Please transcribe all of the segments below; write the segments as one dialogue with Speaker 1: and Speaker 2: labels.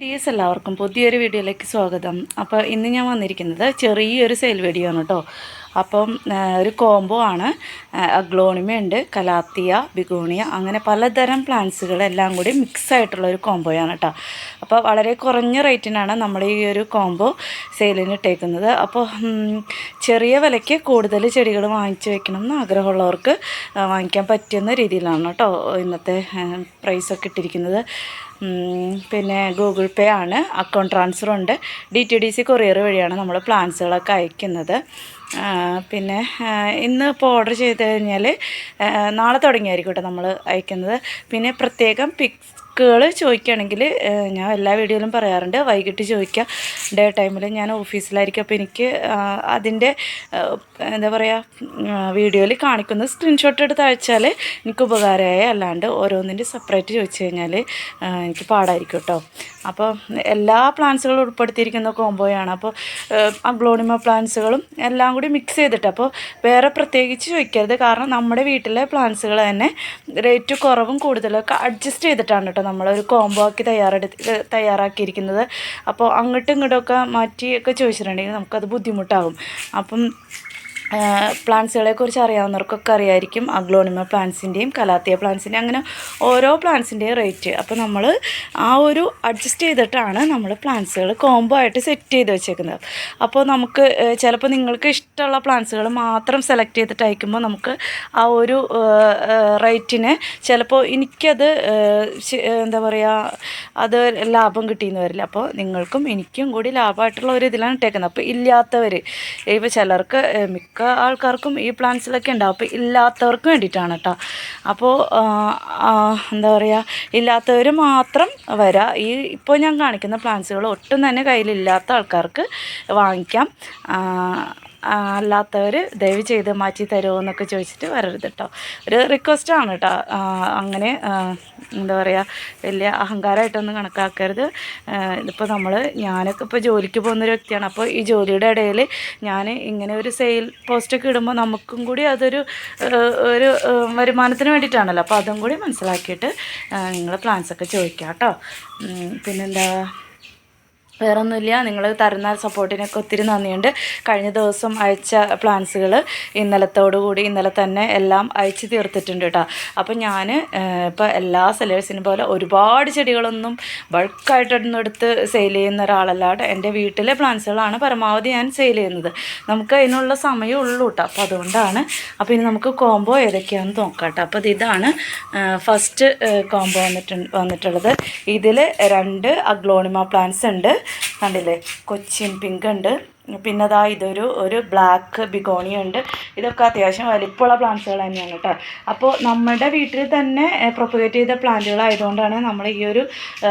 Speaker 1: ഡിയസ് എല്ലാവർക്കും പുതിയൊരു വീഡിയോയിലേക്ക് സ്വാഗതം. അപ്പോൾ ഇന്ന് ഞാൻ വന്നിരിക്കുന്നത് ചെറിയൊരു സെയിൽ വീഡിയോ ആണ് കേട്ടോ. അപ്പം ഒരു കോംബോ ആണ്. അഗ്ലോണിമ ഉണ്ട് കലാത്തിയ ബിഗോണിയ അങ്ങനെ പലതരം പ്ലാന്റ്സുകളെല്ലാം കൂടി മിക്സ് ആയിട്ടുള്ള ഒരു കോംബോയാണ് കേട്ടോ അപ്പോൾ വളരെ കുറഞ്ഞ റേറ്റിനാണ് നമ്മൾ ഈ ഒരു കോംബോ സെയിലിന് ഇട്ടേക്കുന്നത്. അപ്പോൾ ചെറിയ വിലയ്ക്ക് കൂടുതൽ ചെടികൾ വാങ്ങിച്ചു വെക്കണം എന്ന് ആഗ്രഹമുള്ളവർക്ക് വാങ്ങിക്കാൻ പറ്റുന്ന രീതിയിലാണ് കേട്ടോ ഇന്നത്തെ പ്രൈസൊക്കെ ഇട്ടിരിക്കുന്നത്. പിന്നെ ഗൂഗിൾ പേ ആണ് അക്കൗണ്ട് ട്രാൻസ്ഫർ ഉണ്ട്. D T D C courier വഴിയാണ് നമ്മൾ പ്ലാൻസുകളൊക്കെ അയക്കുന്നത്. പിന്നെ ഇന്ന് ഇപ്പോൾ ഓർഡർ ചെയ്ത് കഴിഞ്ഞാൽ നാളെ തുടങ്ങിയായിരിക്കും കേട്ടോ നമ്മൾ അയക്കുന്നത്. പിന്നെ പ്രത്യേകം പിക്സുകൾ ചോദിക്കുകയാണെങ്കിൽ ഞാൻ എല്ലാ വീഡിയോയിലും പറയാറുണ്ട് വൈകിട്ട് ചോദിക്കുക. ഡേ ടൈമിൽ ഞാൻ ഓഫീസിലായിരിക്കും. അപ്പോൾ എനിക്ക് അതിന്റെ എന്താ പറയുക വീഡിയോയിൽ കാണിക്കുന്ന സ്ക്രീൻഷോട്ട് എടുത്ത് അയച്ചാൽ എനിക്ക് ഉപകാരമായി. അല്ലാണ്ട് ഓരോന്നിന്റെ സെപ്പറേറ്റ് ചോദിച്ചു കഴിഞ്ഞാൽ എനിക്ക് പാടായിരിക്കും കേട്ടോ. അപ്പോൾ എല്ലാ പ്ലാന്റ്സുകളും ഉൾപ്പെടുത്തിയിരിക്കുന്ന കോംബോയാണ് അപ്പോൾ അഗ്ലോണിമ പ്ലാന്റ്സുകളും എല്ലാം കൂടി മിക്സ് ചെയ്തിട്ട് അപ്പോൾ വേറെ പ്രത്യേകിച്ച് ചോദിക്കരുത്. കാരണം നമ്മുടെ വീട്ടിലെ പ്ലാന്റ്സുകൾ തന്നെ റേറ്റ് കുറവും കൂടുതലൊക്കെ അഡ്ജസ്റ്റ് ചെയ്തിട്ടാണ് കേട്ടോ നമ്മളൊരു കോംബോ ആക്കി തയ്യാറെടുത്ത് തയ്യാറാക്കിയിരിക്കുന്നത്. അപ്പോൾ അങ്ങോട്ടും ഒക്കെ മാറ്റിയൊക്കെ ചോദിച്ചിട്ടുണ്ടെങ്കിൽ നമുക്കത് ബുദ്ധിമുട്ടാകും അപ്പം പ്ലാന്റ്സുകളെ കുറിച്ച് അറിയാവുന്നവർക്കൊക്കെ അറിയായിരിക്കും. അഗ്ലോണിമ പ്ലാന്റ്സിന്റെയും കലാത്തിയ പ്ലാന്റ്സിന്റെയും അങ്ങനെ ഓരോ പ്ലാന്റ്സിന്റെയും റേറ്റ് അപ്പോൾ നമ്മൾ ആ ഒരു അഡ്ജസ്റ്റ് ചെയ്തിട്ടാണ് നമ്മൾ പ്ലാന്റ്സുകൾ കോംബോ ആയിട്ട് സെറ്റ് ചെയ്ത് വെച്ചേക്കുന്നത്. അപ്പോൾ നമുക്ക് ചിലപ്പോൾ നിങ്ങൾക്ക് ഇഷ്ടമുള്ള പ്ലാന്റ്സുകൾ മാത്രം സെലക്ട് ചെയ്തിട്ട് അയക്കുമ്പോൾ നമുക്ക് ആ ഒരു റേറ്റിന് ചിലപ്പോൾ എനിക്കത് എന്താ പറയുക അത് ലാഭം കിട്ടിയെന്ന് വരില്ല. അപ്പോൾ നിങ്ങൾക്കും എനിക്കും കൂടി ലാഭമായിട്ടുള്ള ഒരു ഇതിലാണ് ഇട്ടേക്കുന്നത്. അപ്പോൾ ഇല്ലാത്തവർ ഇപ്പോൾ ചിലർക്ക് ഏഹ്, മിക്ക ആൾക്കാർക്കും ഈ പ്ലാൻസിലൊക്കെ ഉണ്ടാവും അപ്പോൾ ഇല്ലാത്തവർക്ക് വേണ്ടിയിട്ടാണ് കേട്ടോ അപ്പോൾ എന്താ പറയുക ഇല്ലാത്തവർ മാത്രം വരാം. ഈ ഇപ്പോൾ ഞാൻ കാണിക്കുന്ന പ്ലാൻസുകൾ ഒട്ടും തന്നെ കയ്യിലില്ലാത്ത ആൾക്കാർക്ക് വാങ്ങിക്കാം. അല്ലാത്തവർ ദയവ് ചെയ്ത് മാറ്റി തരുമോ എന്നൊക്കെ ചോദിച്ചിട്ട് വരരുത് കേട്ടോ ഒരു റിക്വസ്റ്റ് ആണ് കേട്ടോ അങ്ങനെ എന്താ പറയുക വലിയ അഹങ്കാരമായിട്ടൊന്നും കണക്കാക്കരുത്. ഇതിപ്പോൾ നമ്മൾ ഞാനൊക്കെ ഇപ്പോൾ ജോലിക്ക് പോകുന്ന ഒരു വ്യക്തിയാണ്. അപ്പോൾ ഈ ജോലിയുടെ ഇടയിൽ ഞാൻ ഇങ്ങനെ ഒരു സെയിൽ പോസ്റ്റൊക്കെ ഇടുമ്പോൾ നമുക്കും കൂടി അതൊരു ഒരു വരുമാനത്തിന് വേണ്ടിയിട്ടാണല്ലോ. അപ്പോൾ അതും കൂടി മനസ്സിലാക്കിയിട്ട് നിങ്ങൾ പ്ലാൻസൊക്കെ ചോദിക്കാം കേട്ടോ പിന്നെന്താ? വേറെ ഒന്നുമില്ല നിങ്ങൾ തരുന്ന സപ്പോർട്ടിനൊക്കെ ഒത്തിരി നന്ദിയുണ്ട്. കഴിഞ്ഞ ദിവസം അയച്ച പ്ലാൻസുകൾ ഇന്നലത്തോടുകൂടി ഇന്നലെ തന്നെ എല്ലാം അയച്ചു തീർത്തിട്ടുണ്ട് കേട്ടോ അപ്പോൾ ഞാൻ ഇപ്പോൾ എല്ലാ സെല്ലേഴ്സിനും പോലെ ഒരുപാട് ചെടികളൊന്നും ബൾക്കായിട്ടൊന്നും എടുത്ത് സെയിൽ ചെയ്യുന്ന ഒരാളല്ല കേട്ടോ എന്റെ വീട്ടിലെ പ്ലാന്റ്സുകളാണ് പരമാവധി ഞാൻ സെയിൽ ചെയ്യുന്നത്. നമുക്ക് അതിനുള്ള സമയം ഉള്ളൂ കേട്ടോ അപ്പോൾ അതുകൊണ്ടാണ്. അപ്പോൾ ഇനി നമുക്ക് കോംബോ ഏതൊക്കെയാണെന്ന് നോക്കാം കേട്ടോ അപ്പോൾ ഇത് ഇതാണ് ഫസ്റ്റ് കോംബോ വന്നിട്ടുണ്ട് വന്നിട്ടുള്ളത്. ഇതിൽ രണ്ട് അഗ്ലോണിമ പ്ലാന്റ്സ് ഉണ്ട്. കണ്ടില്ലേ? കൊച്ചിൻ പിങ്ക് ഉണ്ട്. പിന്നെ അതാ ഇതൊരു ഒരു ബ്ലാക്ക് ബിഗോണിയ ഉണ്ട്. ഇതൊക്കെ അത്യാവശ്യം വലിപ്പമുള്ള പ്ലാന്റ്സുകൾ തന്നെയാണ് കേട്ടോ. അപ്പോൾ നമ്മുടെ വീട്ടിൽ തന്നെ പ്രൊപ്പഗേറ്റ് ചെയ്ത പ്ലാന്റുകളായതുകൊണ്ടാണ് നമ്മൾ ഈ ഒരു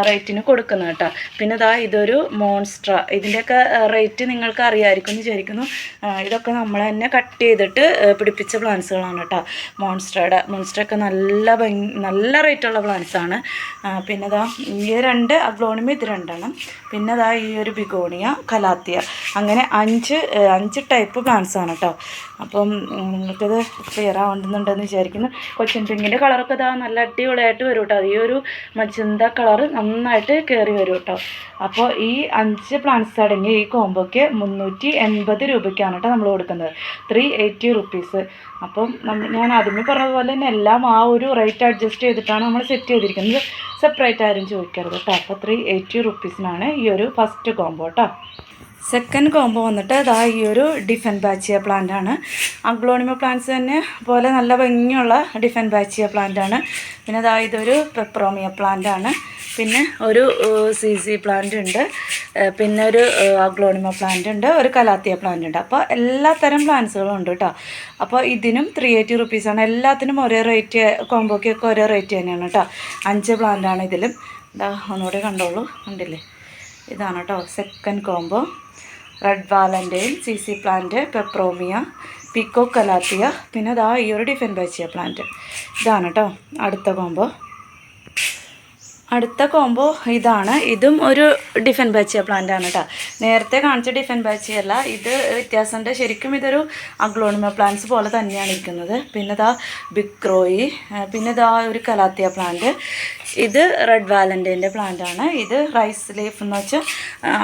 Speaker 1: റേറ്റിന് കൊടുക്കുന്നത് കേട്ടോ. പിന്നെ ഇതാ ഇതൊരു മോൺസ്ട്ര ഇതിന്റെയൊക്കെ റേറ്റ് നിങ്ങൾക്ക് അറിയാമായിരിക്കും എന്ന് വിചാരിക്കുന്നു. ഇതൊക്കെ നമ്മൾ തന്നെ കട്ട് ചെയ്തിട്ട് പിടിപ്പിച്ച പ്ലാന്റ്സുകളാണ് കേട്ടോ. മോൺസ്ട്രയുടെ മോൺസ്ട്രയൊക്കെ നല്ല ഭംഗി നല്ല റേറ്റുള്ള പ്ലാന്റ്സാണ് പിന്നെ ഇതാ ഈ രണ്ട് അഗ്ലോണിമ ഇത് രണ്ടെണ്ണം. പിന്നെ ഇതാ ഈ ഒരു ബിഗോണിയ കലാത്തിയ. അങ്ങനെ അഞ്ച് അഞ്ച് ടൈപ്പ് പ്ലാന്റ്സ് ആണ് കേട്ടോ അപ്പം നിങ്ങൾക്കത് ക്ലിയർ ആവുന്നുണ്ടെന്ന് വിചാരിക്കുന്നു. കൊച്ചിൻ പിങ്കിന്റെ കളറൊക്കെ ഇതാ നല്ല അടിപൊളിയായിട്ട് വരും കേട്ടോ ഈ ഒരു മജന്ത കളർ നന്നായിട്ട് കയറി വരും കേട്ടോ അപ്പോൾ ഈ അഞ്ച് പ്ലാന്റ്സ് അടങ്ങിയ ഈ കോംബോയ്ക്ക് മുന്നൂറ്റി എൺപത് രൂപയ്ക്കാണ് കേട്ടോ നമ്മൾ കൊടുക്കുന്നത്. ത്രീ എയ്റ്റി റുപ്പീസ് അപ്പം ഞാൻ ആദ്യമേ പറഞ്ഞതുപോലെ തന്നെ എല്ലാം ആ ഒരു റേറ്റ് അഡ്ജസ്റ്റ് ചെയ്തിട്ടാണ് നമ്മൾ സെറ്റ് ചെയ്തിരിക്കുന്നത്. സെപ്പറേറ്റ് ആരും ചോദിക്കരുത് കേട്ടോ അപ്പോൾ ത്രീ എയ്റ്റി റുപ്പീസിനാണ് ഈ ഒരു ഫസ്റ്റ് കോംബോ കേട്ടോ സെക്കൻഡ് കോംബോ വന്നിട്ട് അതാ ഈ ഒരു ഡിഫൻ ബാച്ചിയ പ്ലാന്റ് ആണ്. അഗ്ലോണിമ പ്ലാന്റ്സ് തന്നെ പോലെ നല്ല ഭംഗിയുള്ള ഡിഫൻ ബാച്ചിയ പ്ലാന്റ് ആണ്. പിന്നെ അതാ ഇതൊരു പെപ്രോമിയ പ്ലാന്റ് ആണ്. പിന്നെ ഒരു സി സി പ്ലാന്റ് ഉണ്ട്. പിന്നെ ഒരു അഗ്ലോണിമ പ്ലാന്റ് ഉണ്ട്. ഒരു കലാത്തിയ പ്ലാന്റ് ഉണ്ട്. അപ്പോൾ എല്ലാ തരം പ്ലാന്റ്സുകളും ഉണ്ട് കേട്ടോ അപ്പോൾ ഇതിനും ത്രീ എയ്റ്റി റുപ്പീസാണ് എല്ലാത്തിനും ഒരേ റേറ്റ് കോംബോയ്ക്കൊക്കെ ഒരേ റേറ്റ് തന്നെയാണ് കേട്ടോ അഞ്ച് പ്ലാന്റ് ആണ് ഇതിലും. ഇതാ ഒന്നുകൂടെ കണ്ടോളൂ. കണ്ടില്ലേ? ഇതാണ് കേട്ടോ സെക്കൻഡ് കോംബോ റെഡ് വാലന്റെയും സി സി പ്ലാന്റ് പെപ്രോമിയ പിക്കോ കലാത്തിയ പിന്നെ ദാ ഈ ഒരു ഡിഫൻ ബാച്ചിയ പ്ലാന്റ് ഇതാണ് കേട്ടോ അടുത്ത കോംബോ അടുത്ത കോംബോ ഇതാണ്. ഇതും ഒരു ഡിഫൻ ബാച്ചിയ പ്ലാന്റ് ആണ് കേട്ടോ നേരത്തെ കാണിച്ച ഡിഫൻ ബാച്ചിയ അല്ല ഇത് വ്യത്യാസമുണ്ട് ശരിക്കും ഇതൊരു അഗ്ലോണിമ പ്ലാന്റ്സ് പോലെ തന്നെയാണ് ഇരിക്കുന്നത്. പിന്നെ ഇതാ ബിക്രോയി പിന്നെ ഇതാ ഒരു കലാത്തിയ പ്ലാന്റ് ഇത് റെഡ് വാലന്റൈന്റെ പ്ലാന്റ് ആണ്. ഇത് റൈസ് ലീഫ് എന്ന് വെച്ചാൽ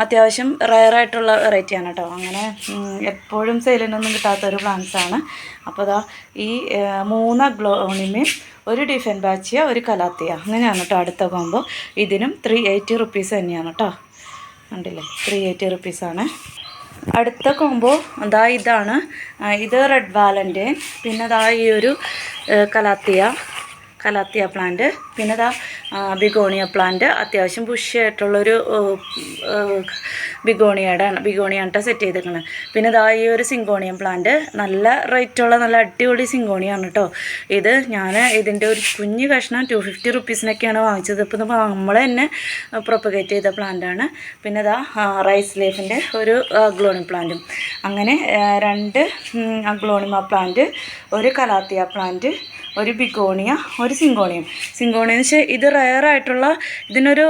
Speaker 1: അത്യാവശ്യം റയറായിട്ടുള്ള വെറൈറ്റിയാണ് കേട്ടോ അങ്ങനെ എപ്പോഴും സെയിലിനൊന്നും കിട്ടാത്തൊരു പ്ലാന്റ്സാണ് അപ്പോൾ ഇതാ ഈ മൂന്ന് അഗ്ലോണിമയും ഒരു ഡിഫൻ ബാച്ചിയ ഒരു കലാത്തിയ. അങ്ങനെയാണ് കേട്ടോ അടുത്ത കോമ്പോ ഇതിനും ത്രീ എയ്റ്റി റുപ്പീസ് തന്നെയാണ് കേട്ടോ ഉണ്ടല്ലേ ത്രീ എയ്റ്റി റുപ്പീസാണ് അടുത്ത കോമ്പോ അതാ ഇതാണ്? ഇത് റെഡ് വാലന്റെൻ പിന്നെ അതാ ഈ ഒരു കലാത്തിയ. കലാത്തിയ പ്ലാന്റ് പിന്നെ ഇതാ ബിഗോണിയ പ്ലാന്റ് അത്യാവശ്യം ബുഷിയായിട്ടുള്ളൊരു ബിഗോണിയയുടെ ആണ് സെറ്റ് ചെയ്തേക്കുന്നത് പിന്നെ ഇതാ ഈ ഒരു സിങ്കോണിയം പ്ലാന്റ് നല്ല റേറ്റുള്ള നല്ല അടിപൊളി സിങ്കോണിയാണ് കേട്ടോ ഇത് ഞാൻ ഇതിന്റെ ഒരു കുഞ്ഞ് കഷ്ണം ടു ഫിഫ്റ്റി റുപ്പീസിനൊക്കെയാണ് വാങ്ങിച്ചത്. ഇപ്പോൾ നമ്മൾ തന്നെ പ്രൊപ്പഗേറ്റ് ചെയ്ത പ്ലാന്റാണ് പിന്നെ ഇതാ റൈസ് ലീഫിന്റെ ഒരു അഗ്ലോണിം പ്ലാന്റും അങ്ങനെ രണ്ട് അഗ്ലോണിമ പ്ലാന്റ് ഒരു കലാത്തിയ പ്ലാന്റ് ഒരു ബിഗോണിയ ഒരു സിങ്കോണിയം സിങ്കോണിയം എന്ന് വെച്ചാൽ ഇത് റയർ ആയിട്ടുള്ള ഇതിനൊരു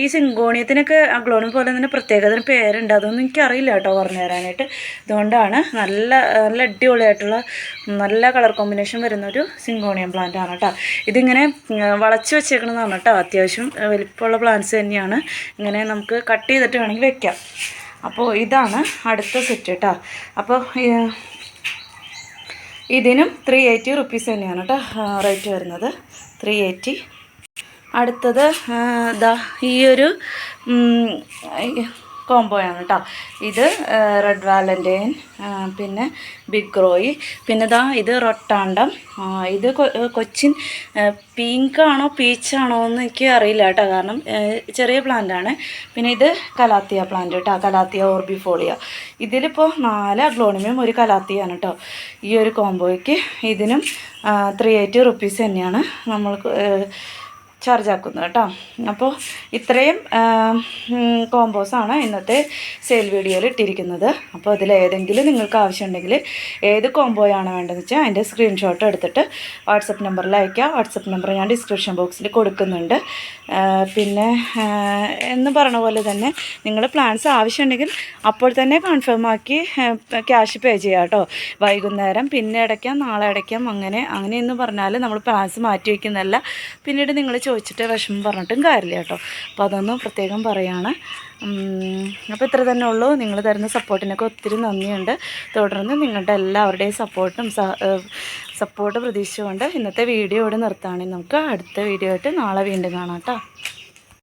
Speaker 1: ഈ സിങ്കോണിയത്തിനൊക്കെ അഗ്ലോണിയം പോലെ തന്നെ പ്രത്യേകതരം പേരുണ്ട്. അതൊന്നും എനിക്കറിയില്ല കേട്ടോ പറഞ്ഞു തരാനായിട്ട്. അതുകൊണ്ടാണ് നല്ല നല്ല അടിപൊളിയായിട്ടുള്ള നല്ല കളർ കോമ്പിനേഷൻ വരുന്ന ഒരു സിങ്കോണിയം പ്ലാന്റ് ആണ് കേട്ടോ. ഇതിങ്ങനെ വളച്ചു വെച്ചേക്കണതാണ് കേട്ടോ. അത്യാവശ്യം വലിപ്പമുള്ള പ്ലാന്റ്സ് തന്നെയാണ്. ഇങ്ങനെ നമുക്ക് കട്ട് ചെയ്തിട്ട് വേണമെങ്കിൽ വെക്കാം. അപ്പോൾ ഇതാണ് അടുത്ത സെറ്റ് കേട്ടോ. അപ്പോൾ ഇതിനും ത്രീ എയ്റ്റി റുപ്പീസ് തന്നെയാണ് കേട്ടോ റേറ്റ് വരുന്നത്. ത്രീ എയ്റ്റി അടുത്തത് ദാ ഈ കോംബോയാണ് കേട്ടോ ഇത് റെഡ് വാലന്റൈൻ പിന്നെ ബിഗ് റോയി പിന്നെ ഇതാ ഇത് റൊട്ടാണ്ടം. ഇത് കൊച്ചിൻ പിങ്കാണോ പീച്ചാണോ എന്ന് എനിക്ക് അറിയില്ല കേട്ടോ കാരണം ചെറിയ പ്ലാന്റ് ആണ്. പിന്നെ ഇത് കലാത്തിയ പ്ലാന്റ് കേട്ടോ കലാത്തിയ ഓർബിഫോളിയ ഇതിലിപ്പോൾ നാല് അഗ്ലോണിമയും ഒരു കലാത്തിയാണ് കേട്ടോ ഈ ഒരു കോംബോയ്ക്ക് ഇതിനും ത്രീ എയ്റ്റി റുപ്പീസ് തന്നെയാണ്. നമ്മൾക്ക് ചാർജ് ആക്കുന്നത് കേട്ടോ. അപ്പോൾ ഇത്രയും കോമ്പോസാണ് ഇന്നത്തെ സെയിൽ വീഡിയോയിൽ ഇട്ടിരിക്കുന്നത്. അപ്പോൾ അതിൽ ഏതെങ്കിലും നിങ്ങൾക്ക് ആവശ്യമുണ്ടെങ്കിൽ ഏത് കോംബോയാണ് വേണ്ടതെന്ന് വെച്ചാൽ അതിന്റെ സ്ക്രീൻഷോട്ട് എടുത്തിട്ട് വാട്സപ്പ് നമ്പറിൽ അയക്കുക വാട്സപ്പ് നമ്പർ ഞാൻ ഡിസ്ക്രിപ്ഷൻ ബോക്സിൽ കൊടുക്കുന്നുണ്ട്. പിന്നെ എന്ന് പറഞ്ഞ പോലെ തന്നെ നിങ്ങൾ പ്ലാൻസ് ആവശ്യമുണ്ടെങ്കിൽ അപ്പോൾ തന്നെ കൺഫേം ആക്കി ക്യാഷ് പേ ചെയ്യാം കേട്ടോ. വൈകുന്നേരം പിന്നെ അടയ്ക്കാം നാളെ അടയ്ക്കാം അങ്ങനെ എന്ന് പറഞ്ഞാൽ നമ്മൾ പ്ലാൻസ് മാറ്റി വയ്ക്കുന്നതല്ല പിന്നീട് നിങ്ങൾ ചോദിച്ചിട്ട് വിഷമം പറഞ്ഞിട്ടും കാര്യമില്ല കേട്ടോ. അപ്പോൾ അതൊന്നും പ്രത്യേകം പറയാണ്. അപ്പോൾ ഇത്ര തന്നെ ഉള്ളൂ. നിങ്ങൾ തരുന്ന സപ്പോർട്ടിനൊക്കെ ഒത്തിരി നന്ദിയുണ്ട്. തുടർന്ന് നിങ്ങളുടെ എല്ലാവരുടെയും സപ്പോർട്ടും സപ്പോർട്ട് പ്രതീക്ഷിച്ചുകൊണ്ട് ഇന്നത്തെ വീഡിയോ ഇവിടെ നിർത്താണ്. നമുക്ക് അടുത്ത വീഡിയോ ആയിട്ട് നാളെ വീണ്ടും കാണാം കേട്ടോ.